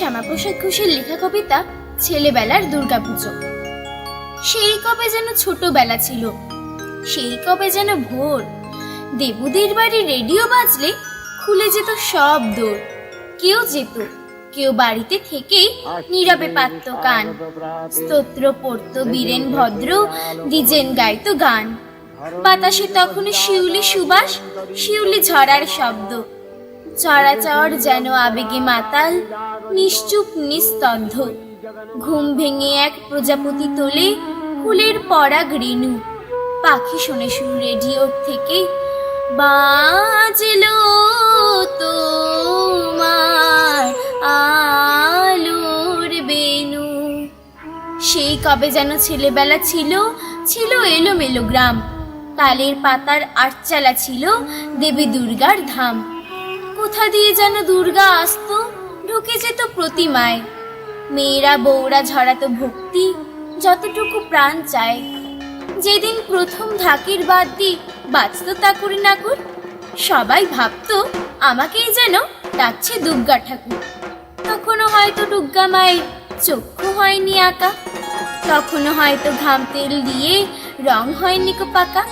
রামপ্রসাদ ঘোষের লেখা কবিতা ছেলেবেলার দুর্গাপুজো। সেই কবে যেন ছোটবেলা ছিল, সেই কবে যেন ভোর। দেবুদের বাড়ি রেডিও বাজলে খুলে যেত সব দোর। কেউ যেত, কেউ বাড়িতে থেকেই নীরবে পাত্ত কান স্তোত্র পড়ত বীরেন ভদ্র দ্বিজেন গাইত গান। বাতাসে তখন শিউলি সুবাস, শিউলি ঝরার শব্দ। চড়াচড় যেন আবেগে মাতাল, নিশ্চুপ, নিস্তব্ধ। ঘুম ভেঙে এক প্রজাপতি তোলে ফুলের পরাগ রেণু। পাখি শোনে সুর রেডিওর থেকে, বাজলো তোমার আলোর বেনু সেই কবে যেন ছেলেবেলা ছিল ছিল এলোমেলো গ্রাম। তালের পাতার আটচালা ছিল দেবী দুর্গার ধাম। কোথা দিয়ে যেন দুর্গা আসতো, ঢুকে যেত প্রতিমায়। মেয়েরা বউরা ঝরাতো ভক্তি, যতটুকু প্রাণ চায়। যেদিন প্রথম ঢাকির বাদ দি বাঁচত তাকুর নাকুর, সবাই ভাবতো, আমাকেই যেন ডাকছে দুর্গা ঠাকুর। তখনও হয়তো দুর্গা মায়ের চক্ষু হয়নি আঁকা, তখনও হয়তো ঘাম তেল দিয়ে রং হয়নি কো পাকা।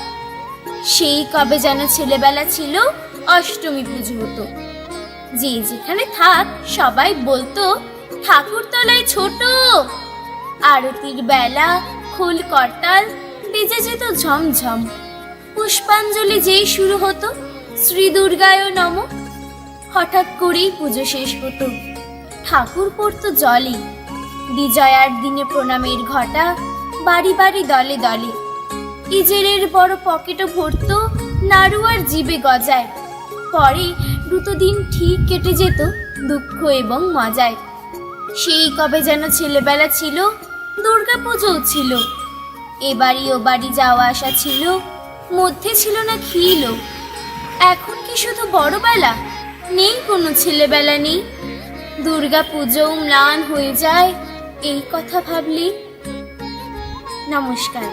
সেই কবে যেন ছেলেবেলা ছিল অষ্টমী পুজো হতো। যে যেখানে থাক, সবাই বলতো, ঠাকুর তলায় ছোট। আরতির বেলা, খোল করতাল, বেজে যেত ঝমঝম। পুষ্পাঞ্জলি যেই শুরু হতো শ্রী দুর্গায় নম। হঠাৎ করেই পুজো শেষ হতো। ঠাকুর পড়তো জলে। বিজয়ার দিনে প্রণামের ঘটা, বাড়ি বাড়ি দলে দলে। ইজেরের বড় পকেটও ভরতো, নাড়ু আর জিবে গজায়। পরে দুটো দিন ঠিক কেটে যেত দুঃখ এবং মজায় সেই কবে যেন ছেলেবেলা ছিল দুর্গা পুজোও ছিল। এ বাড়ি ও বাড়ি যাওয়া আসা ছিল, মধ্যে ছিল না খিলো এখন কি শুধু বড়বেলা? নেই কোনো ছেলেবেলা নেই। দুর্গা পুজোও ম্লান হয়ে যায়, এই কথা ভাবলি। নমস্কার।